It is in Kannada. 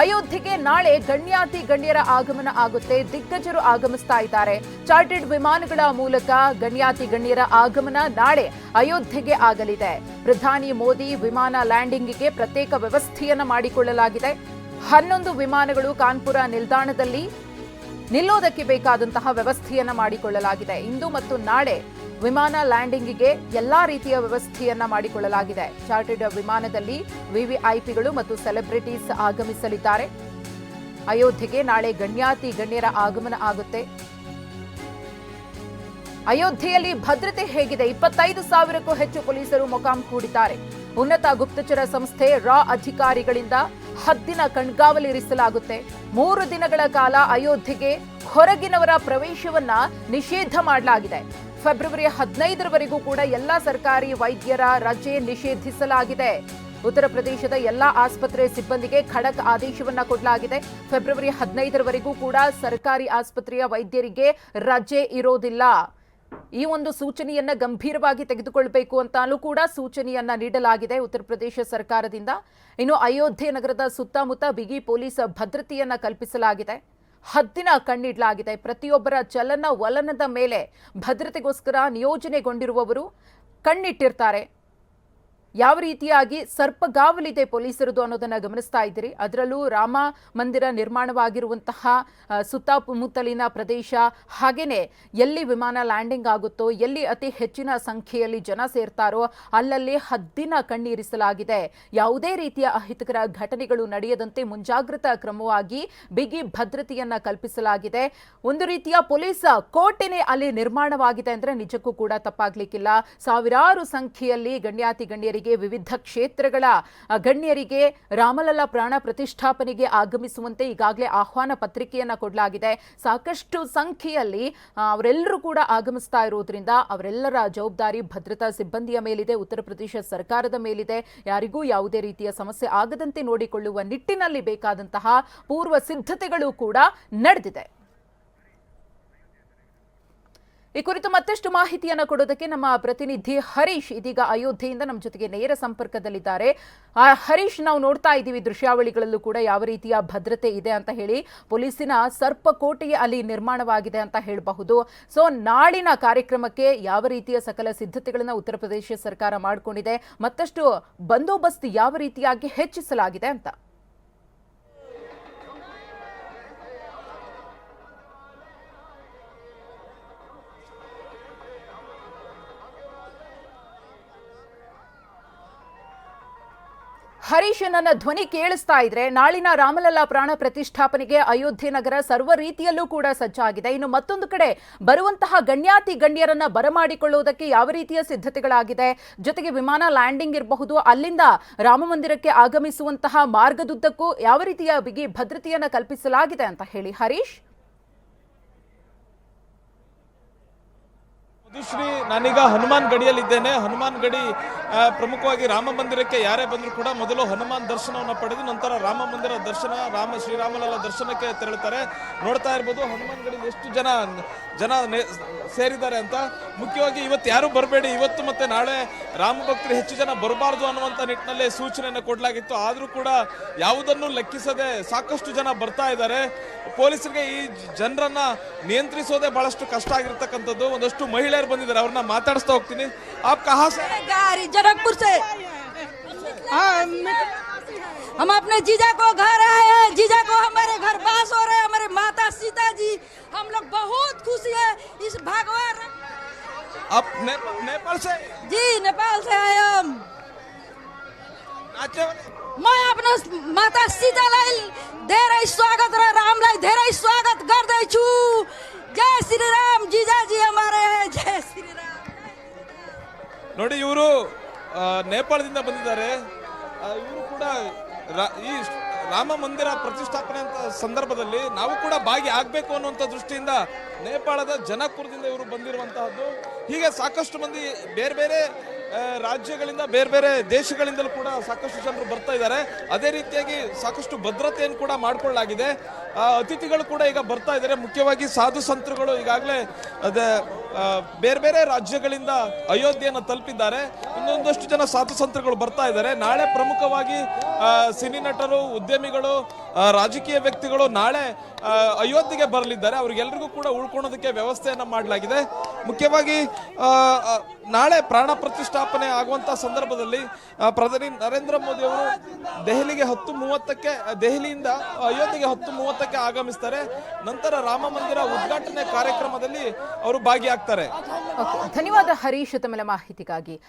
ಅಯೋಧ್ಯೆಗೆ ನಾಳೆ ಗಣ್ಯಾತಿ ಗಣ್ಯರ ಆಗಮನ ಆಗುತ್ತೆ. ದಿಗ್ಗಜರು ಆಗಮಿಸ್ತಾ ಇದ್ದಾರೆ. ಚಾರ್ಟೆಡ್ ವಿಮಾನಗಳ ಮೂಲಕ ಗಣ್ಯಾತಿ ಗಣ್ಯರ ಆಗಮನ ನಾಳೆ ಅಯೋಧ್ಯೆಗೆ ಆಗಲಿದೆ. ಪ್ರಧಾನಿ ಮೋದಿ ವಿಮಾನ ಲ್ಯಾಂಡಿಂಗ್ಗೆ ಪ್ರತ್ಯೇಕ ವ್ಯವಸ್ಥೆಯನ್ನು ಮಾಡಿಕೊಳ್ಳಲಾಗಿದೆ. ಹನ್ನೊಂದು ವಿಮಾನಗಳು ಕಾನ್ಪುರ ನಿಲ್ದಾಣದಲ್ಲಿ ನಿಲ್ಲೋದಕ್ಕೆ ಬೇಕಾದಂತಹ ವ್ಯವಸ್ಥೆಯನ್ನ ಮಾಡಿಕೊಳ್ಳಲಾಗಿದೆ. ಇಂದು ಮತ್ತು ನಾಳೆ ವಿಮಾನ ಲ್ಯಾಂಡಿಂಗ್ಗೆ ಎಲ್ಲಾ ರೀತಿಯ ವ್ಯವಸ್ಥೆಯನ್ನ ಮಾಡಿಕೊಳ್ಳಲಾಗಿದೆ. ಚಾರ್ಟೆಡ್ ವಿಮಾನದಲ್ಲಿ ವಿವಿಐಪಿಗಳು ಮತ್ತು ಸೆಲೆಬ್ರಿಟೀಸ್ ಆಗಮಿಸಲಿದ್ದಾರೆ. ಅಯೋಧ್ಯೆಗೆ ನಾಳೆ ಗಣ್ಯಾತಿ ಗಣ್ಯರ ಆಗಮನ ಆಗುತ್ತೆ. ಅಯೋಧ್ಯೆಯಲ್ಲಿ ಭದ್ರತೆ ಹೇಗಿದೆ? ಇಪ್ಪತ್ತೈದು ಸಾವಿರಕ್ಕೂ ಹೆಚ್ಚು ಪೊಲೀಸರು ಮೊಕಾಂ ಕೂಡಿದ್ದಾರೆ ಉನ್ನತ ಗುಪ್ತಚರ ಸಂಸ್ಥೆ ರಾ ಅಧಿಕಾರಿಗಳಿಂದ ಹದ್ದಿನ ಕಣ್ಗಾವಲಿರಿಸಲಾಗುತ್ತೆ ಮೂರು ದಿನಗಳ ಕಾಲ ಅಯೋಧ್ಯೆಗೆ ಹೊರಗಿನವರ ಪ್ರವೇಶವನ್ನ ನಿಷೇಧ ಮಾಡಲಾಗಿದೆ. ಫೆಬ್ರವರಿ ಹದಿನೈದರವರೆಗೂ ಕೂಡ ಎಲ್ಲಾ ಸರ್ಕಾರಿ ವೈದ್ಯರ ರಜೆ ನಿಷೇಧಿಸಲಾಗಿದೆ. ಉತ್ತರ ಪ್ರದೇಶದ ಎಲ್ಲಾ ಆಸ್ಪತ್ರೆ ಸಿಬ್ಬಂದಿಗೆ ಖಡಕ್ ಆದೇಶವನ್ನ ಕೊಡಲಾಗಿದೆ. ಫೆಬ್ರವರಿ ಹದಿನೈದರವರೆಗೂ ಕೂಡ ಸರ್ಕಾರಿ ಆಸ್ಪತ್ರೆಯ ವೈದ್ಯರಿಗೆ ರಜೆ ಇರೋದಿಲ್ಲ. ಈ ಒಂದು ಸೂಚನೆಯನ್ನ ಗಂಭೀರವಾಗಿ ತೆಗೆದುಕೊಳ್ಬೇಕು ಅಂತಲೂ ಕೂಡ ಸೂಚನೆಯನ್ನ ನೀಡಲಾಗಿದೆ. ಉತ್ತರ ಪ್ರದೇಶ ಸರ್ಕಾರದಿಂದ ಇನ್ನು ಅಯೋಧ್ಯೆ ನಗರದ ಸುತ್ತಮುತ್ತ ಬಿಗಿ ಪೊಲೀಸ್ ಭದ್ರತೆಯನ್ನ ಕಲ್ಪಿಸಲಾಗಿದೆ. ಹದ್ದಿನ ಕಣ್ಣಿಡಲಾಗಿದೆ. ಪ್ರತಿಯೊಬ್ಬರ ಚಲನ ವಲನದ ಮೇಲೆ ಭದ್ರತೆಗೋಸ್ಕರ ನಿಯೋಜನೆಗೊಂಡಿರುವವರು ಕಣ್ಣಿಟ್ಟಿರ್ತಾರೆ. ಯಾವ ರೀತಿಯಾಗಿ ಸರ್ಪಗಾವಲಿದೆ ಪೊಲೀಸರದು ಅನ್ನೋದನ್ನ ಗಮನಿಸ್ತಾ ಇದ್ದೀರಿ. ಅದರಲ್ಲೂ ರಾಮ ಮಂದಿರ ನಿರ್ಮಾಣವಾಗಿರುವಂತಹ ಸುತ್ತಮುತ್ತಲಿನ ಪ್ರದೇಶ ಹಾಗೆಯೇ ಎಲ್ಲಿ ವಿಮಾನ ಲ್ಯಾಂಡಿಂಗ್ ಆಗುತ್ತೋ, ಎಲ್ಲಿ ಅತಿ ಹೆಚ್ಚಿನ ಸಂಖ್ಯೆಯಲ್ಲಿ ಜನ ಸೇರ್ತಾರೋ, ಅಲ್ಲಲ್ಲಿ ಹದ್ದಿನ ಕಣ್ಣೀರಿಸಲಾಗಿದೆ. ಯಾವುದೇ ರೀತಿಯ ಅಹಿತಕರ ಘಟನೆಗಳು ನಡೆಯದಂತೆ ಮುಂಜಾಗ್ರತಾ ಕ್ರಮವಾಗಿ ಬಿಗಿ ಭದ್ರತೆಯನ್ನ ಕಲ್ಪಿಸಲಾಗಿದೆ. ಒಂದು ರೀತಿಯ ಪೊಲೀಸ್ ಕೋಟೆನೇ ಅಲ್ಲಿ ನಿರ್ಮಾಣವಾಗಿದೆ ಅಂದ್ರೆ ನಿಜಕ್ಕೂ ಕೂಡ ತಪ್ಪಾಗ್ಲಿಕ್ಕಿಲ್ಲ. ಸಾವಿರಾರು ಸಂಖ್ಯೆಯಲ್ಲಿ ಗಣ್ಯಾತಿ ಗಣ್ಯರಿಗೆ ವಿವಿಧ ಕ್ಷೇತ್ರಗಳ ಗಣ್ಯರಿಗೆ ರಾಮಲಲ್ಲ ಪ್ರಾಣ ಪ್ರತಿಷ್ಠಾಪನೆಗೆ ಆಗಮಿಸುವಂತೆ ಈಗಾಗಲೇ ಆಹ್ವಾನ ಪತ್ರಿಕೆಯನ್ನ ಕೊಡಲಾಗಿದೆ. ಸಾಕಷ್ಟು ಸಂಖ್ಯೆಯಲ್ಲಿ ಅವರೆಲ್ಲರೂ ಕೂಡ ಆಗಮಿಸ್ತಾ ಇರುವುದರಿಂದ ಅವರೆಲ್ಲರ ಜವಾಬ್ದಾರಿ ಭದ್ರತಾ ಸಿಬ್ಬಂದಿಯ ಮೇಲಿದೆ, ಉತ್ತರ ಪ್ರದೇಶ ಸರ್ಕಾರದ ಮೇಲಿದೆ. ಯಾರಿಗೂ ಯಾವುದೇ ರೀತಿಯ ಸಮಸ್ಯೆ ಆಗದಂತೆ ನೋಡಿಕೊಳ್ಳುವ ನಿಟ್ಟಿನಲ್ಲಿ ಬೇಕಾದಂತಹ ಪೂರ್ವ ಸಿದ್ಧತೆಗಳು ಕೂಡ ನಡೆದಿದೆ. ಈ ಕುರಿತು ಮತ್ತಷ್ಟು ಮಾಹಿತಿಯನ್ನು ಕೊಡೋದಕ್ಕೆ ನಮ್ಮ ಪ್ರತಿನಿಧಿ ಹರೀಶ್ ಇದೀಗ ಅಯೋಧ್ಯೆಯಿಂದ ನಮ್ಮ ಜೊತೆಗೆ ನೇರ ಸಂಪರ್ಕದಲ್ಲಿದ್ದಾರೆ. ಹರೀಶ್, ನಾವು ನೋಡ್ತಾ ಇದ್ದೀವಿ ದೃಶ್ಯಾವಳಿಗಳಲ್ಲೂ ಕೂಡ ಯಾವ ರೀತಿಯ ಭದ್ರತೆ ಇದೆ ಅಂತ ಹೇಳಿ, ಪೊಲೀಸಿನ ಸರ್ಪಕೋಟೆ ಅಲ್ಲಿ ನಿರ್ಮಾಣವಾಗಿದೆ ಅಂತ ಹೇಳಬಹುದು. ಸೊ, ನಾಳಿನ ಕಾರ್ಯಕ್ರಮಕ್ಕೆ ಯಾವ ರೀತಿಯ ಸಕಲ ಸಿದ್ಧತೆಗಳನ್ನು ಉತ್ತರ ಪ್ರದೇಶ ಸರ್ಕಾರ ಮಾಡಿಕೊಂಡಿದೆ, ಮತ್ತಷ್ಟು ಬಂದೋಬಸ್ತ್ ಯಾವ ರೀತಿಯಾಗಿ ಹೆಚ್ಚಿಸಲಾಗಿದೆ ಅಂತ. ಹರೀಶ್ ನನ್ನ ಧ್ವನಿ ಕೇಳಿಸ್ತಾ ಇದ್ರೆ ನಾಳಿನ ರಾಮಲಲ್ಲಾ ಪ್ರಾಣ ಪ್ರತಿಷ್ಠಾಪನೆಗೆ ಅಯೋಧ್ಯೆ ನಗರ ಸರ್ವ ರೀತಿಯಲ್ಲೂ ಕೂಡ ಸಜ್ಜಾಗಿದೆ. ಇನ್ನು ಮತ್ತೊಂದು ಕಡೆ ಬರುವಂತಹ ಗಣ್ಯಾತಿ ಗಣ್ಯರನ್ನ ಬರಮಾಡಿಕೊಳ್ಳುವುದಕ್ಕೆ ಯಾವ ರೀತಿಯ ಸಿದ್ಧತೆಗಳಾಗಿದೆ? ಜೊತೆಗೆ ವಿಮಾನ ಲ್ಯಾಂಡಿಂಗ್ ಇರಬಹುದು, ಅಲ್ಲಿಂದ ರಾಮ ಮಂದಿರಕ್ಕೆ ಆಗಮಿಸುವಂತಹ ಮಾರ್ಗದುದ್ದಕ್ಕೂ ಯಾವ ರೀತಿಯ ಬಿಗಿ ಭದ್ರತೆಯನ್ನು ಕಲ್ಪಿಸಲಾಗಿದೆ ಅಂತ ಹೇಳಿ ಹರೀಶ್. ಮಧುಶ್ರೀ ನಾನೀಗ ಹನುಮಾನ್ ಗಡಿಯಲ್ಲಿದ್ದೇನೆ ಹನುಮಾನ್ ಗಡಿ ಪ್ರಮುಖವಾಗಿ ರಾಮ ಮಂದಿರಕ್ಕೆ ಯಾರೇ ಬಂದರೂ ಕೂಡ ಮೊದಲು ಹನುಮಾನ್ ದರ್ಶನವನ್ನು ಪಡೆದು ನಂತರ ರಾಮ ಮಂದಿರ ದರ್ಶನ, ರಾಮ, ಶ್ರೀರಾಮಲಲ್ಲ ದರ್ಶನಕ್ಕೆ ತೆರಳುತ್ತಾರೆ. ನೋಡ್ತಾ ಇರ್ಬೋದು ಹನುಮಾನ್ ಗಡಿ ಎಷ್ಟು ಜನ ಜನ ಸೇರಿದ್ದಾರೆ ಅಂತ. ಮುಖ್ಯವಾಗಿ ಇವತ್ತು ಯಾರು ಬರಬೇಡಿ. ಇವತ್ತು ಮತ್ತೆ ನಾಳೆ ರಾಮ ಭಕ್ತರು ಹೆಚ್ಚು ಜನ ಬರಬಾರ್ದು ಅನ್ನುವಂಥ ನಿಟ್ಟಿನಲ್ಲಿ ಸೂಚನೆಯನ್ನು ಕೊಡಲಾಗಿತ್ತು. ಆದರೂ ಕೂಡ ಯಾವುದನ್ನು ಲೆಕ್ಕಿಸದೆ ಸಾಕಷ್ಟು ಜನ ಬರ್ತಾ ಇದ್ದಾರೆ. ಪೊಲೀಸರಿಗೆ ಈ ಜನರನ್ನ ನಿಯಂತ್ರಿಸೋದೇ ಬಹಳಷ್ಟು ಕಷ್ಟ ಆಗಿರ್ತಕ್ಕಂಥದ್ದು. ಒಂದಷ್ಟು ಮಹಿಳೆಯರು ಬಂದಿದ್ದಾರೆ ಅವ್ರನ್ನ ಮಾತಾಡಿಸ್ತಾ ಹೋಗ್ತೀನಿ ಆಪ್ ಕಹಾ ಸೆ गाड़ी जनकपुर से हाँ, मैं- हम अपने जीजा को घर आए हैं जीजा को हमारे घर पास हो रहे हैं हमारे माता सीता जी हम लोग बहुत खुशी है इस भगवान आप ने- नेपाल से जी नेपाल से आए हम नाचे वाले मैं अपने माता सीतालाई धेरै स्वागत र रामलाई धेरै स्वागत गर्दैछु जय श्री राम जीजाजी हमारे हैं जय श्री राम ನೋಡಿ, ಇವರು ನೇಪಾಳದಿಂದ ಬಂದಿದ್ದಾರೆ. ಇವರು ಕೂಡ ಈ ರಾಮ ಮಂದಿರ ಪ್ರತಿಷ್ಠಾಪನೆ ಅಂತ ಸಂದರ್ಭದಲ್ಲಿ ನಾವು ಕೂಡ ಭಾಗಿ ಆಗ್ಬೇಕು ಅನ್ನುವಂಥ ದೃಷ್ಟಿಯಿಂದ ನೇಪಾಳದ ಜನಕ್ಪುರದಿಂದ ಇವರು ಬಂದಿರುವಂತಹದ್ದು. ಹೀಗೆ ಸಾಕಷ್ಟು ಮಂದಿ ಬೇರೆ ಬೇರೆ ರಾಜ್ಯಗಳಿಂದ, ಬೇರೆ ಬೇರೆ ದೇಶಗಳಿಂದಲೂ ಕೂಡ ಸಾಕಷ್ಟು ಜನರು ಬರ್ತಾ ಇದ್ದಾರೆ. ಅದೇ ರೀತಿಯಾಗಿ ಸಾಕಷ್ಟು ಭದ್ರತೆಯನ್ನು ಕೂಡ ಮಾಡಿಕೊಳ್ಳಲಾಗಿದೆ. ಅತಿಥಿಗಳು ಕೂಡ ಈಗ ಬರ್ತಾ ಇದ್ದಾರೆ. ಮುಖ್ಯವಾಗಿ ಸಾಧು ಸಂತರುಗಳು ಈಗಾಗಲೇ ಅದೇ ಬೇರೆ ಬೇರೆ ರಾಜ್ಯಗಳಿಂದ ಅಯೋಧ್ಯೆಯನ್ನು ತಲುಪಿದ್ದಾರೆ. ಇನ್ನೊಂದಷ್ಟು ಜನ ಸಾಧು ಬರ್ತಾ ಇದ್ದಾರೆ. ನಾಳೆ ಪ್ರಮುಖವಾಗಿ ಸಿನಿ ನಟರು, ಉದ್ಯಮಿಗಳು ರಾಜಕೀಯ ವ್ಯಕ್ತಿಗಳು ನಾಳೆ ಅಯೋಧ್ಯೆಗೆ ಬರಲಿದ್ದಾರೆ. ಅವ್ರಿಗೆಲ್ರಿಗೂ ಕೂಡ ಉಳ್ಕೊಳ್ಳೋದಕ್ಕೆ ವ್ಯವಸ್ಥೆಯನ್ನು ಮಾಡಲಾಗಿದೆ. ಮುಖ್ಯವಾಗಿ ನಾಳೆ ಪ್ರಾಣ ಪ್ರತಿಷ್ಠಾಪನೆ ಆಗುವಂಥ ಸಂದರ್ಭದಲ್ಲಿ ಪ್ರಧಾನಿ ನರೇಂದ್ರ ಮೋದಿ ಅವರು ದೆಹಲಿಗೆ ಹತ್ತು ಮೂವತ್ತಕ್ಕೆ, ದೆಹಲಿಯಿಂದ ಅಯೋಧ್ಯೆಗೆ ಹತ್ತು ಮೂವತ್ತಕ್ಕೆ ಆಗಮಿಸ್ತಾರೆ. ನಂತರ ರಾಮ ಮಂದಿರ ಉದ್ಘಾಟನೆ ಕಾರ್ಯಕ್ರಮದಲ್ಲಿ ಅವರು ಭಾಗಿಯಾಗ್ತಾರೆ. ಓಕೆ ಧನ್ಯವಾದ ಹರೀಶ್ ತಮ್ಮ ಮಾಹಿತಿಗಾಗಿ.